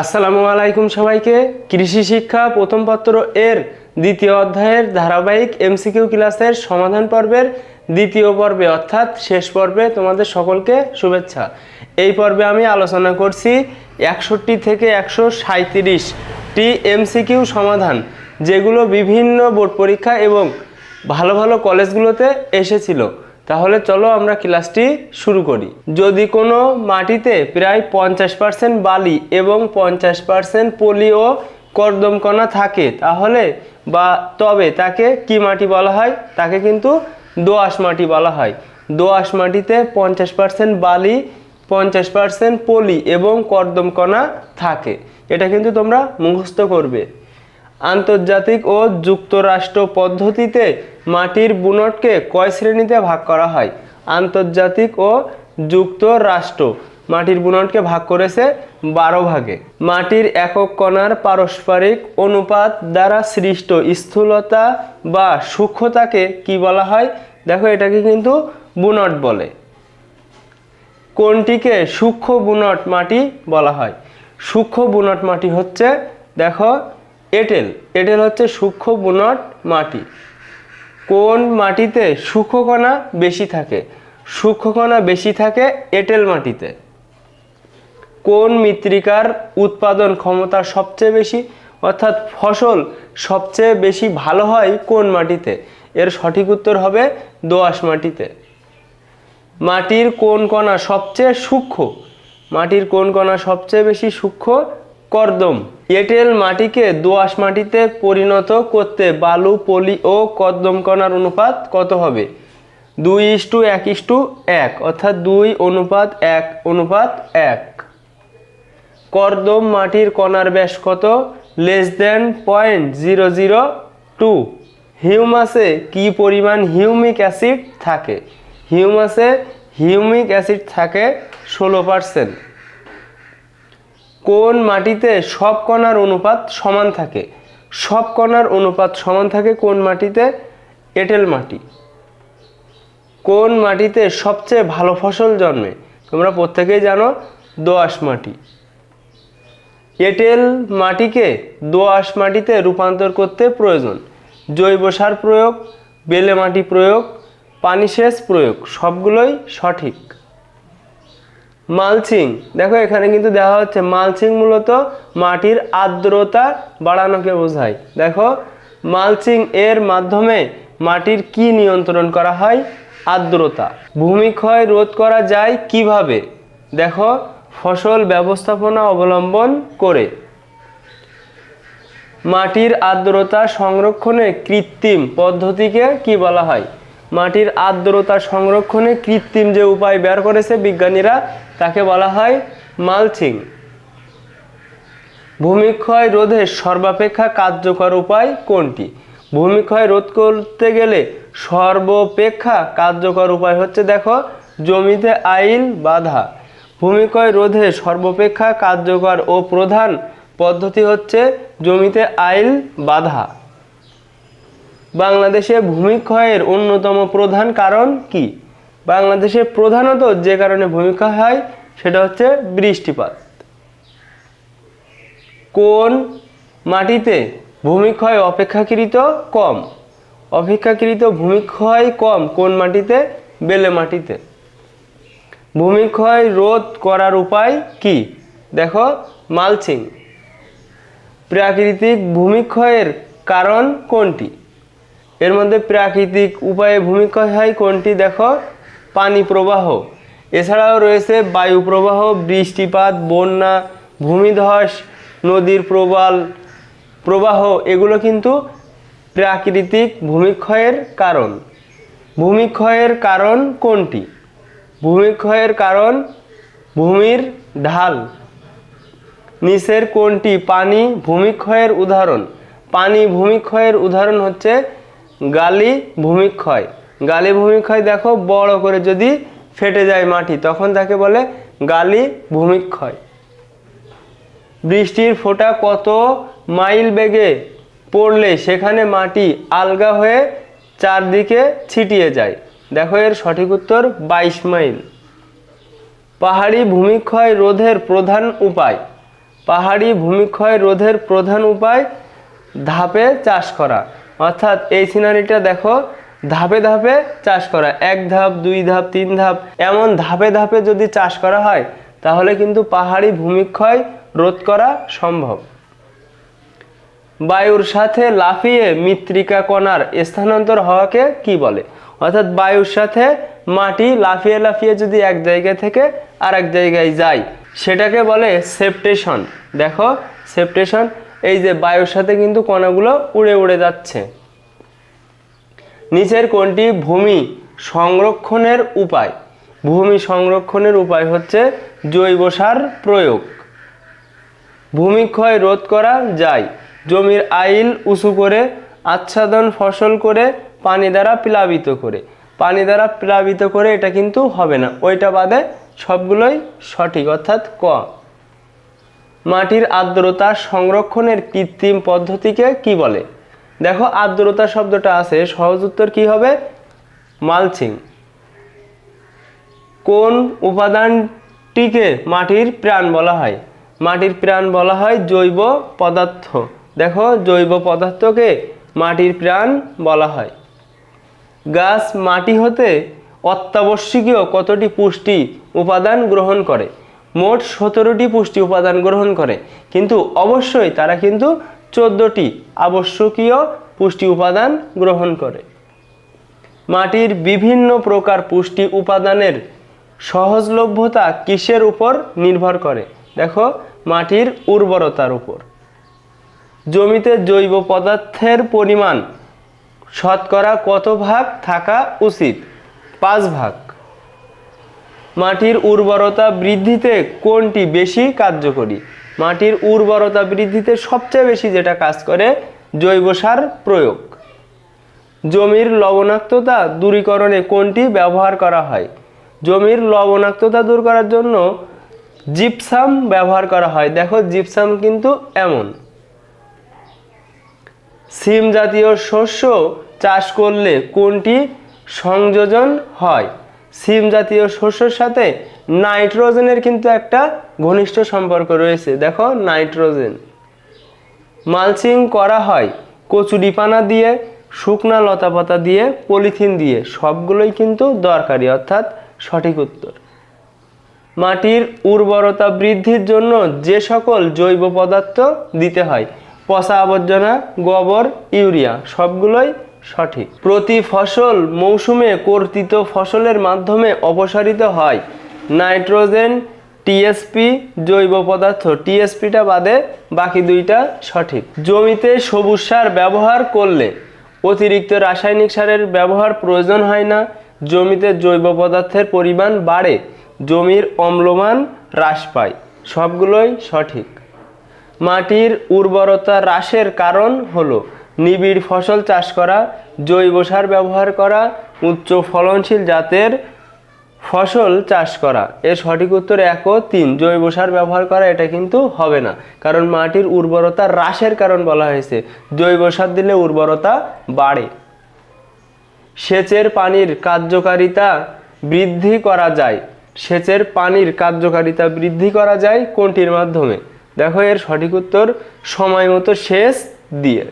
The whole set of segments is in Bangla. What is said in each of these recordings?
আসসালামু আলাইকুম সবাইকে। কৃষি শিক্ষা প্রথম পত্র এর দ্বিতীয় অধ্যায়ের ধারাবাহিক এমসিকিউ ক্লাসের সমাধান পর্বের দ্বিতীয় পর্বে, অর্থাৎ শেষ পর্বে তোমাদের সকলকে শুভেচ্ছা। এই পর্বে আমি আলোচনা করছি একষট্টি থেকে একশো সাঁত্রিশটি এমসিকিউ সমাধান, যেগুলো বিভিন্ন বোর্ড পরীক্ষা এবং ভালো ভালো কলেজগুলোতে এসেছিল। তাহলে চলো আমরা ক্লাসটি শুরু করি। যদি কোনো মাটিতে প্রায় পঞ্চাশ পার্সেন্ট বালি এবং পঞ্চাশ পার্সেন্ট পলি ও কর্দমকণা থাকে, তাহলে বা তবে তাকে কি মাটি বলা হয়? তাকে কিন্তু দোআঁশ মাটি বলা হয়। দোআঁশ মাটিতে পঞ্চাশ পার্সেন্ট বালি, পঞ্চাশ পার্সেন্ট পলি এবং কর্দমকণা থাকে। এটা কিন্তু তোমরা মুখস্থ করবে। আন্তর্জাতিক ও যুক্তরাষ্ট্র পদ্ধতিতে মাটির বুনটকে কয় শ্রেণীতে ভাগ করা হয়? আন্তর্জাতিক ও যুক্তরাষ্ট্র। মাটির বুনটকে ভাগ করেছে বারো ভাগে। মাটির একক কণার পারস্পরিক অনুপাত দ্বারা সৃষ্ট স্থূলতা বা সূক্ষ্মতাকে কি বলা হয়? দেখো, এটাকে কিন্তু বুনট বলে। কোনটিকে সূক্ষ্ম বুনট মাটি বলা হয়? সূক্ষ্ম বুনট মাটি হচ্ছে, দেখো, এঁটেল। এঁটেল হচ্ছে সূক্ষ্ম বুনট মাটি। কোন মাটিতে সূক্ষ্মকণা বেশি থাকে? সূক্ষ্মকণা বেশি থাকে এঁটেল মাটিতে। কোন মৃত্তিকার উৎপাদন ক্ষমতা সবচেয়ে বেশি? অর্থাৎ ফসল সবচেয়ে বেশি ভালো হয় কোন মাটিতে? এর সঠিক উত্তর হবে দোআঁশ মাটিতে। মাটির কোন কণা সবচেয়ে সূক্ষ্ম? মাটির কোন কণা সবচেয়ে বেশি সূক্ষ্ম? কর্দম। এঁটেল মাটিকে দোআঁশ মাটিতে পরিণত করতে বালু, পলি ও কর্দম কণার অনুপাত কত হবে? দুই ইস্টু এক ইস্টু এক, অর্থাৎ দুই অনুপাত এক অনুপাত এক। কর্দম মাটির কণার ব্যাস কত? Less than point zero zero two. হিউমাসে কি পরিমাণ হিউমিক অ্যাসিড থাকে? হিউমাসে হিউমিক অ্যাসিড থাকে ষোলো পার্সেন্ট। কোন মাটিতে সব কণার অনুপাত সমান থাকে? সব কণার অনুপাত সমান থাকে কোন মাটিতে? এঁটেল মাটি। কোন মাটিতে সবচেয়ে ভালো ফসল জন্মে? তোমরা প্রত্যেকেই জানো দোআঁশ মাটি। এঁটেল মাটিকে দোআঁশ মাটিতে রূপান্তর করতে প্রয়োজন। জৈব সার প্রয়োগ, বেলে মাটি প্রয়োগ, পানি সেচ প্রয়োগ, সবগুলোই সঠিক। মালচিং। দেখো এখানে কিন্তু দেওয়া হচ্ছে, মালচিং মূলত মাটির আর্দ্রতা বাড়ানোকে বোঝায়। দেখো, মালচিং এর মাধ্যমে মাটির কি নিয়ন্ত্রণ করা হয়? আর্দ্রতা। ভূমিক্ষয় রোধ করা যায় কীভাবে? দেখো, ফসল ব্যবস্থাপনা অবলম্বন করে। মাটির আর্দ্রতা সংরক্ষণে কৃত্রিম পদ্ধতিকে কি বলা হয়? মাটির আর্দ্রতা সংরক্ষণে কৃত্রিম যে উপায় বের করেছে বিজ্ঞানীরা, তাকে বলা হয় মালচিং। ভূমিক্ষয় রোধের সর্বাপেক্ষা কার্যকর উপায় কোনটি? ভূমিক্ষয় রোধ করতে গেলে সর্বাপেক্ষা কার্যকর উপায় হচ্ছে, দেখো, জমিতে আইল বাধা। ভূমিক্ষয় রোধে সর্বাপেক্ষা কার্যকর ও প্রধান পদ্ধতি হচ্ছে জমিতে আইল বাধা। বাংলাদেশে ভূমিক্ষয়ের অন্যতম প্রধান কারণ কি? বাংলাদেশে প্রধানত যে কারণে ভূমিক্ষয় হয়, সেটা হচ্ছে বৃষ্টিপাত। কোন মাটিতে ভূমিক্ষয় অপেক্ষাকৃত কম? অপেক্ষাকৃত ভূমিক্ষয় কম কোন মাটিতে? বেলে মাটিতে। ভূমিক্ষয় রোধ করার উপায় কি? দেখো, মালচিং। প্রাকৃতিক ভূমিক্ষয়ের কারণ কোনটি? এর মধ্যে প্রাকৃতিক উপায়ে ভূমিক্ষয় হয় কোনটি দেখো? পানি প্রবাহ। এছাড়াও রয়েছে বায়ু প্রবাহ, বৃষ্টিপাত, বন্যা, ভূমিধস, নদীর প্রবাল, প্রবাহ। এগুলো কিন্তু প্রাকৃতিক ভূমিক্ষয়ের কারণ। ভূমিক্ষয়ের কারণ কোনটি? ভূমিক্ষয়ের কারণ ভূমির ঢাল। নিচের কোনটি? পানি ভূমিক্ষয়ের উদাহরণ। পানি ভূমিক্ষয়ের উদাহরণ হচ্ছে গালি ভূমিক্ষয়। গালি ভূমিক্ষয় দেখো বড় করে যদি ফেটে যায় মাটি, তখন তাকে বলে গালি ভূমিক্ষয়। বৃষ্টির ফোঁটা কত মাইল বেগে পড়লে সেখানে মাটি আলগা হয়ে চারদিকে ছিটিয়ে যায়। দেখো এর সঠিক উত্তর, বাইশ মাইল। পাহাড়ি ভূমিক্ষয় রোধের প্রধান উপায়। পাহাড়ি ভূমিক্ষয় রোধের প্রধান উপায় ধাপে চাষ করা। অর্থাৎ এই সিনারিটা দেখো, ধাপে ধাপে চাষ করা। এক ধাপ, দুই ধাপ, তিন ধাপ, এমন ধাপে ধাপে যদি চাষ করা হয়, তাহলে কিন্তু পাহাড়ি ভূমিক্ষয় রোধ করা সম্ভব। বায়ুর সাথে লাফিয়ে মৃত্তিকা কণার স্থানান্তর হওয়াকে কি বলে? অর্থাৎ বায়ুর সাথে মাটি লাফিয়ে লাফিয়ে যদি এক জায়গা থেকে আর এক জায়গায় যায়, সেটাকে বলে সেপটেশন দেখো সেপটেশন এই যে বায়ুর সাথে কিন্তু কণাগুলো উড়ে উড়ে যাচ্ছে। নিচের কোনটি ভূমি সংরক্ষণের উপায়। ভূমি সংরক্ষণের উপায় হচ্ছে জৈব সার প্রয়োগ। ভূমিক্ষয় রোধ করা যায়। জমির আইল উঁচু করে আচ্ছাদন ফসল করে পানি দ্বারা প্লাবিত করে। পানি দ্বারা প্লাবিত করে এটা কিন্তু হবে না। ওইটা বাদে সবগুলোই সঠিক, অর্থাৎ ক। মাটির আর্দ্রতা সংরক্ষণের কৃত্রিম পদ্ধতিকে কি বলে? দেখো, আর্দ্রতা শব্দটা আছে, সহজ উত্তর কি হবে? মালচিং। কোন উপাদানটিকে মাটির প্রাণ বলা হয়? মাটির প্রাণ বলা হয় জৈব পদার্থ। দেখো, জৈব পদার্থকে মাটির প্রাণ বলা হয়। গাছ মাটি হতে অত্যাবশ্যকীয় কতটি পুষ্টি উপাদান গ্রহণ করে? মোট সতেরোটি পুষ্টি উপাদান গ্রহণ করে। কিন্তু অবশ্যই তারা কিন্তু চোদ্দোটি আবশ্যকীয় পুষ্টি উপাদান গ্রহণ করে। মাটির বিভিন্ন প্রকার পুষ্টি উপাদানের সহজলভ্যতা কিসের উপর নির্ভর করে? দেখো, মাটির উর্বরতার উপর। জমিতে জৈব পদার্থের পরিমাণ শতকরা কত ভাগ থাকা উচিত? পাঁচ ভাগ। মাটির উর্বরতা বৃদ্ধিতে কোনটি বেশি কার্যকরী? মাটির উর্বরতা বৃদ্ধিতে সবচেয়ে বেশি যেটা কাজ করে, জৈব সার প্রয়োগ। জমির লবণাক্ততা দূরীকরণে কোনটি ব্যবহার করা হয়? জমির লবণাক্ততা দূর করার জন্য জিপসাম ব্যবহার করা হয়। দেখো, জিপসাম কিন্তু এমন। সিম জাতীয় শস্য চাষ করলে কোনটি সংযোজন হয়? সিম জাতীয় শস্যের সাথে নাইট্রোজেনের কিন্তু একটা ঘনিষ্ঠ সম্পর্ক রয়েছে। দেখো, নাইট্রোজেন। মালচিং করা হয় কচুরিপানা দিয়ে, শুকনা লতাপাতা দিয়ে, পলিথিন দিয়ে। সবগুলোই কিন্তু দরকারি, অর্থাৎ সঠিক উত্তর। মাটির উর্বরতা বৃদ্ধির জন্য যে সকল জৈব পদার্থ দিতে হয়, পচা আবর্জনা, গোবর, ইউরিয়া, সবগুলোই সঠিক। প্রতি ফসল মৌসুমে কর্তৃত ফসলের মাধ্যমে অপসারিত হয়। নাইট্রোজেন টিএসপি জৈব পদার্থ টিএসপিটা বাদে বাকি দুইটা সঠিক। জমিতে সবুজ সার ব্যবহার করলে অতিরিক্ত রাসায়নিক সারের ব্যবহার প্রয়োজন হয় না। জমিতে জৈব পদার্থের পরিমাণ বাড়ে, জমির অম্লমান হ্রাস পায়। সবগুলোই সঠিক। মাটির উর্বরতা হ্রাসের কারণ হলো নিবিড় ফসল চাষ করা, জৈব সার ব্যবহার করা, উচ্চ ফলনশীল জাতের ফসল চাষ করা। এর সঠিক উত্তর এক ও তিন। জৈব সার ব্যবহার করা এটা কিন্তু হবে না। কারণ মাটির উর্বরতা হ্রাসের কারণ বলা হয়েছে। জৈব সার দিলে উর্বরতা বাড়ে। সেচের পানির কার্যকারিতা বৃদ্ধি করা যায়। সেচের পানির কার্যকারিতা বৃদ্ধি করা যায় কোনটির মাধ্যমে? দেখো এর সঠিক উত্তর সময় মতো সেচ দিয়ে।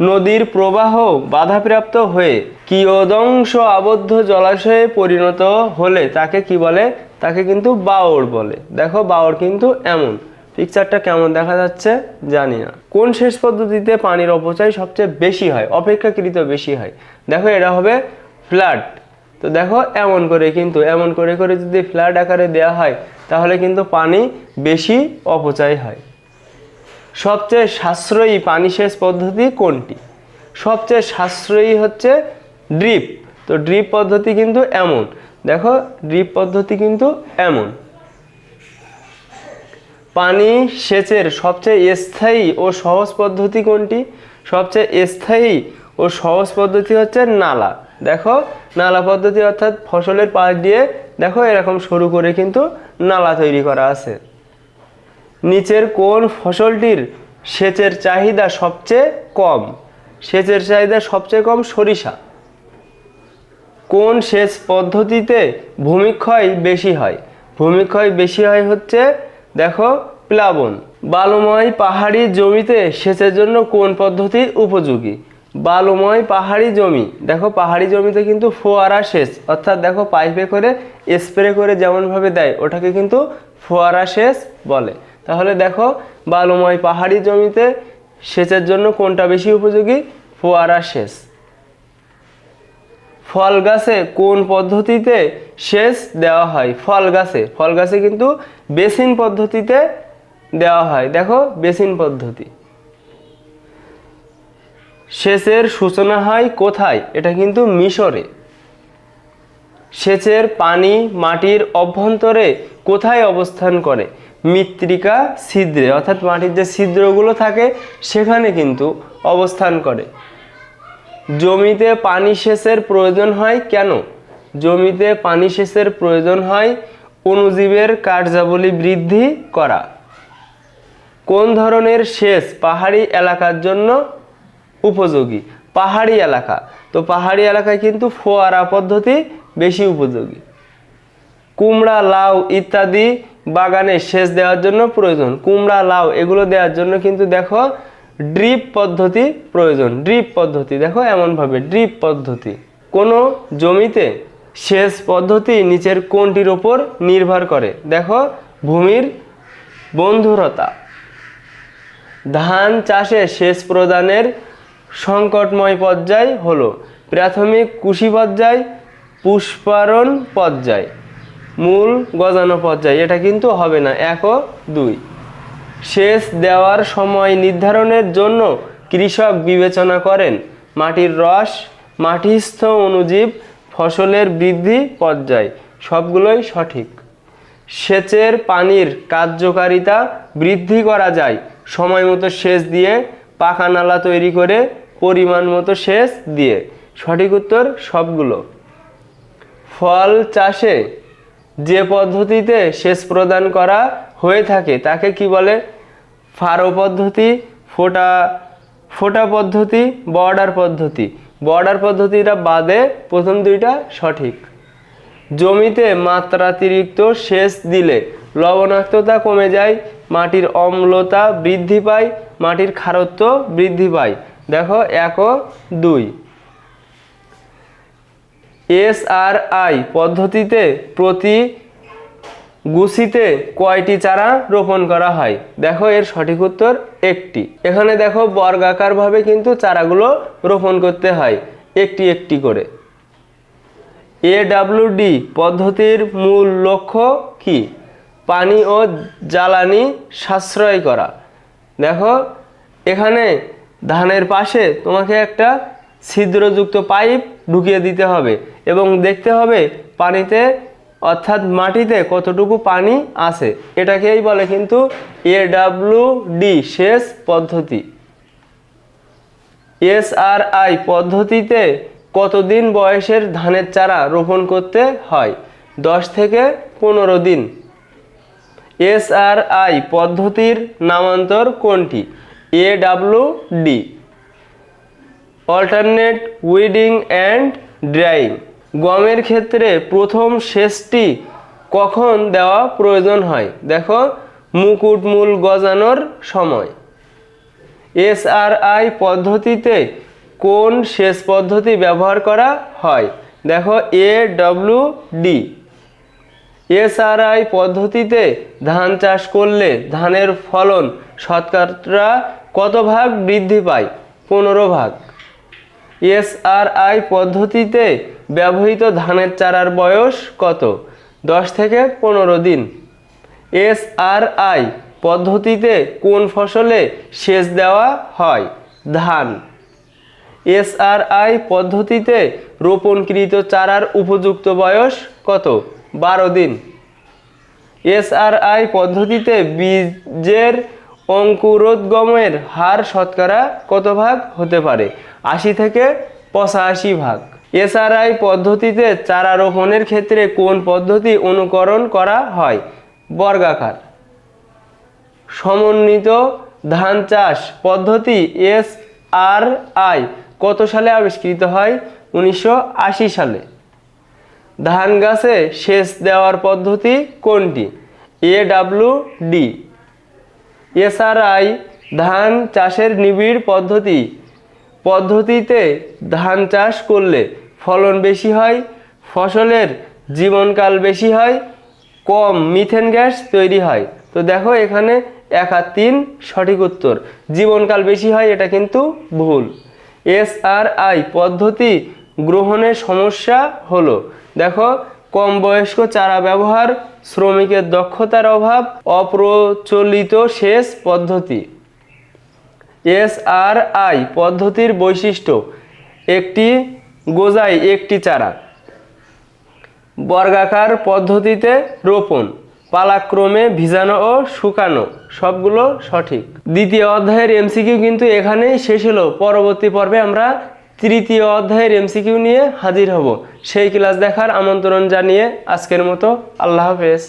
নদীর প্রবাহ বাধাপ্রাপ্ত হয়ে কিয়দংশ আবদ্ধ জলাশয়ে পরিণত হলে তাকে কি বলে? তাকে কিন্তু বাওড় বলে। দেখো বাওড় কিন্তু এমন। পিকচারটা কেমন দেখা যাচ্ছে? জানি না। কোন শেষ পদ্ধতিতে পানির অপচয় সবচেয়ে বেশি হয়? অপেক্ষাকৃত বেশি হয়। দেখো এটা হবে ফ্ল্যাট তো দেখো এমন করে কিন্তু, এমন করে করে যদি ফ্ল্যাট আকারে দেওয়া হয়, তাহলে কিন্তু পানি বেশি অপচয় হয়। সবচেয়ে সাশ্রয়ী পানি সেচ পদ্ধতি কোনটি? সবচেয়ে সাশ্রয়ী হচ্ছে ড্রিপ। তো ড্রিপ পদ্ধতি কিন্তু এমন। দেখো, ড্রিপ পদ্ধতি কিন্তু এমন। পানি সেচের সবচেয়ে স্থায়ী ও সহজ পদ্ধতি কোনটি? সবচেয়ে স্থায়ী ও সহজ পদ্ধতি হচ্ছে নালা। দেখো, নালা পদ্ধতি অর্থাৎ ফসলের পাশ দিয়ে, দেখো, এরকম শুরু করে কিন্তু নালা তৈরি করা আছে। নিচের কোন ফসলটির সেচের চাহিদা সবচেয়ে কম? সেচের চাহিদা সবচেয়ে কম সরিষা। কোন সেচ পদ্ধতিতে ভূমিক্ষয় বেশি হয়? ভূমিক্ষয় বেশি হয় হচ্ছে, দেখো, প্লাবন। বালুময় পাহাড়ি জমিতে সেচের জন্য কোন পদ্ধতি উপযোগী? বালুময় পাহাড়ি জমি। দেখো, পাহাড়ি জমিতে কিন্তু ফোয়ারা সেচ, অর্থাৎ দেখো, পাইপে করে স্প্রে করে যেমনভাবে দেয়, ওটাকে কিন্তু ফোয়ারা সেচ বলে। তাহলে দেখো বালুময় পাহাড়ি জমিতে সেচের জন্য কোনটা বেশি উপযোগী? ফোয়ারা সেচ। ফল গাছে কোন পদ্ধতিতে সেচ দেওয়া হয়? ফল গাছে। ফল গাছে কিন্তু বেসিন পদ্ধতিতে দেওয়া হয়। দেখো বেসিন পদ্ধতি। সেচের সূচনা হয় কোথায়? এটা কিন্তু মিশরে। সেচের পানি, মাটির অভ্যন্তরে কোথায় অবস্থান করে? মৃত্তিকা ছিদ্রে, অর্থাৎ মাটির যে ছিদ্রগুলো থাকে, সেখানে কিন্তু অবস্থান করে। জমিতে পানি সেচের প্রয়োজন হয় কেন? জমিতে পানি সেচের প্রয়োজন হয় অণুজীবের কার্যাবলী বৃদ্ধি করা। কোন ধরনের সেচ পাহাড়ি এলাকার জন্য উপযোগী? পাহাড়ি এলাকা। তো পাহাড়ি এলাকায় কিন্তু ফোয়ারা পদ্ধতি বেশি উপযোগী। কুমড়া, লাউ ইত্যাদি বাগানে সেচ দেওয়ার জন্য প্রয়োজন। কুমড়া, লাউ, এগুলো দেওয়ার জন্য কিন্তু দেখো ড্রিপ পদ্ধতি প্রয়োজন। ড্রিপ পদ্ধতি, দেখো এমনভাবে ড্রিপ পদ্ধতি। কোনো জমিতে সেচ পদ্ধতি নিচের কোনটির ওপর নির্ভর করে। দেখো ভূমির বন্ধুরতা। ধান চাষে সেচ প্রদানের সংকটময় পর্যায় হলো। প্রাথমিক কুশি পর্যায়, পুষ্পারণ পর্যায়। মূল গজানো পর্যায় এটা কিন্তু হবে না। এক ও দুই। সেচ দেওয়ার সময় নির্ধারণের জন্য কৃষক বিবেচনা করেন, মাটির রস, মাটিস্থ অণুজীব ফসলের বৃদ্ধি পর্যায় সবগুলোই সঠিক। সেচের পানির কার্যকারিতা বৃদ্ধি করা যায়। সময় মতো সেচ দিয়ে পাকা নালা তৈরি করে পরিমাণ মতো সেচ দিয়ে। সঠিক উত্তর সবগুলো। ফল চাষে যে পদ্ধতিতে সেচ প্রদান করা হয়ে থাকে, তাকে কি বলে? ফারো পদ্ধতি, ফোটা ফোটা পদ্ধতি, বর্ডার পদ্ধতি। বর্ডার পদ্ধতিটা বাদে প্রথম দুইটা সঠিক। জমিতে মাত্রাতিরিক্ত সেচ দিলে লবণাক্ততা কমে যায়, মাটির অম্লতা বৃদ্ধি পায়, মাটির খারত্ব বৃদ্ধি পায়। দেখো, এক ও দুই। এসআরআই পদ্ধতিতে প্রতি গুছিতে কয়টি চারা রোপণ করা হয়? দেখো এর সঠিক উত্তর একটি। এখানে দেখো বর্গাকারভাবে কিন্তু চারাগুলো রোপণ করতে হয়, একটি একটি করে। এডাব্লিউডি পদ্ধতির মূল লক্ষ্য কি? পানি ও জ্বালানি সাশ্রয় করা। দেখো এখানে ধানের পাশে তোমাকে একটা ছিদ্রযুক্ত পাইপ ঢুকিয়ে দিতে হবে এবং দেখতে হবে পানিতে, অর্থাৎ মাটিতে কতটুকু পানি আছে। এটাকেই বলে কিন্তু এডাব্লিউডি সেচ পদ্ধতি। এসআরআই পদ্ধতিতে কতদিন বয়সের ধানের চারা রোপণ করতে হয়? দশ থেকে পনেরো দিন। এসআরআই পদ্ধতির নামান্তর কোনটি? A W D alternate weeding and drying গমের ক্ষেত্রে প্রথম সেচটি কখন দেওয়া প্রয়োজন হয়? দেখো, মুকুটমূল গজানোর সময়। এসআরআই পদ্ধতিতে কোন সেচ পদ্ধতি ব্যবহার করা হয়? দেখো এ ডব্লিউ ডি। এসআরআই পদ্ধতিতে ধান চাষ করলে ধানের ফলন শতকরা কত ভাগ বৃদ্ধি পায়? পনেরো ভাগ। এসআরআই পদ্ধতিতে ব্যবহৃত ধানের চারার বয়স কত? দশ থেকে পনেরো দিন। এসআরআই পদ্ধতিতে কোন ফসলে সেচ দেওয়া হয়? ধান। এসআরআই পদ্ধতিতে রোপণকৃত চারার উপযুক্ত বয়স কত? বারো দিন। এসআরআই পদ্ধতিতে বীজের অঙ্কুরোদ্গমের হার শতকরা কত ভাগ হতে পারে? আশি থেকে পঁচাশি ভাগ। এসআরআই পদ্ধতিতে চারা রোপণের ক্ষেত্রে কোন পদ্ধতি অনুকরণ করা হয়? বর্গাকার। সমন্বিত ধান চাষ পদ্ধতি এস আর আই কত সালে আবিষ্কৃত হয়? উনিশশো আশি সালে। ধান গাছে সেচ দেওয়ার পদ্ধতি কোনটি? A W D. এসআরআই ধান চাষের নিবিড় পদ্ধতি। পদ্ধতিতে ধান চাষ করলে ফলন বেশি হয়, ফসলের জীবনকাল বেশি হয়, কম মিথেন গ্যাস তৈরি হয়। তো দেখো এখানে এক আর তিন সঠিক উত্তর। জীবনকাল বেশি হয়, এটা কিন্তু ভুল। এসআরআই পদ্ধতি গ্রহণের সমস্যা হলো। দেখো কম বয়স্ক চারা ব্যবহার, শ্রমিকের দক্ষতার অভাব, অপ্রচলিত সেচ পদ্ধতি। এসআরআই পদ্ধতির বৈশিষ্ট্য, একটি গোজাই একটি চারা। বর্গাকার পদ্ধতিতে রোপণ, পালাক্রমে ভিজানো ও শুকানো, সবগুলো সঠিক। দ্বিতীয় অধ্যায়ের এমসিকিউ কিন্তু এখানেই শেষ হলো। পরবর্তী পর্বে আমরা তৃতীয় অধ্যায়ের এমসিকিউ নিয়ে হাজির হব। সেই ক্লাস দেখার আমন্ত্রণ জানিয়ে আজকের মতো আল্লাহ হাফেজ।